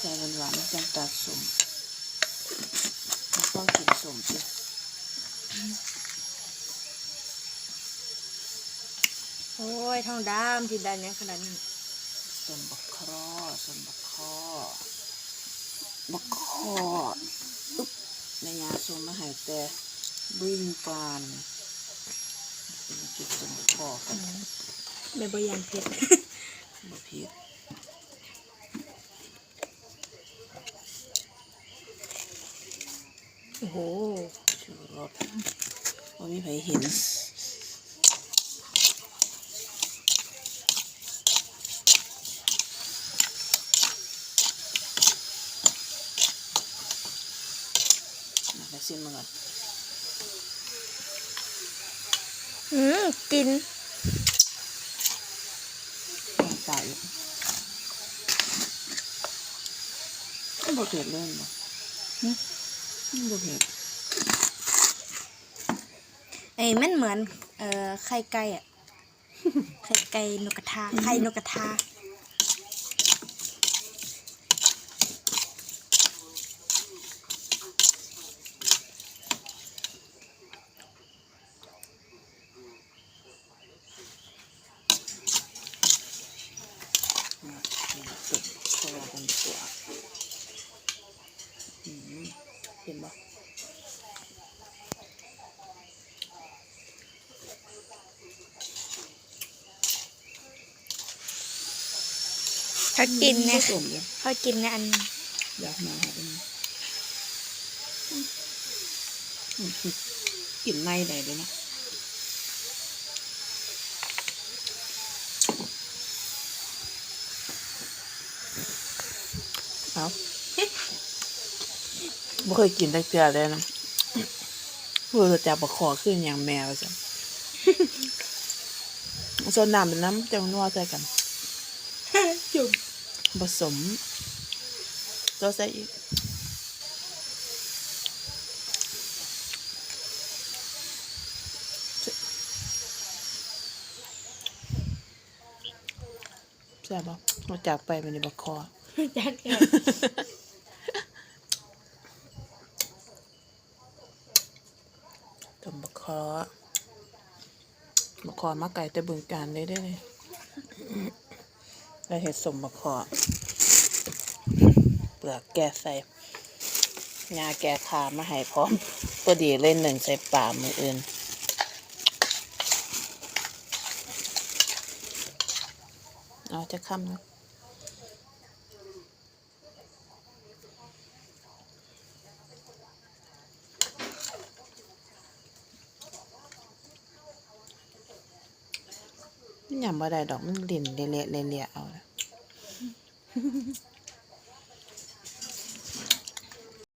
หวานจังตัดสมต้องกินสมจ้ะโอ้ยท้องดำที่ดันยังขนาดนี้สมบักครอสมบักคอบักคออึ๊บในยาสมมาใหายแต่บึ้งการเป็นจุดสมบักคอกันไม่บยานเผ็ดบะพีด โอ้โหชูรสว่ามีใครเห็นมาไปซิมมาก่อนอืมกินลองตายอีกมันบ่เผ็ดเลยบ่หึมัน บ่เผ็ดเอ้ยมันเหมือน เอ่อ ไข่ไก่อะไข่ไก่นกกระทา ไข่นกกระทามากินตุ่มคอกันดีกว่าอืม เห็นบ่เขากินเนี่ยตุ่มเลยเขากินในอันอยากมาหาเป็นอืมอืมกลิ่นในไหนเลยนะเอา ไม่เคยกินตั้งเตือเลยนะเพื่อจะประคอขึ้นอย่างแมวจ้ะโซนน้ำเป็นน้ำจังนัวใส่กันจุ่มผสมตัวใส่อีกใช่บปะเราจากไปมันในบักคอจักแก่ ต้มบักคอบักค อมาไก่แต่บึงการได้ได้เลยแล้เห็ดสมบักคอเปลือกแก่ใส่งาแก่ขามาให้พร้อมพอดีเล่นหนึ่งใส่ป่ามืออื่นเอาจะค่ำนะ นยำบ่ได้ดอกมันดิ่นเละๆเละๆเอาละ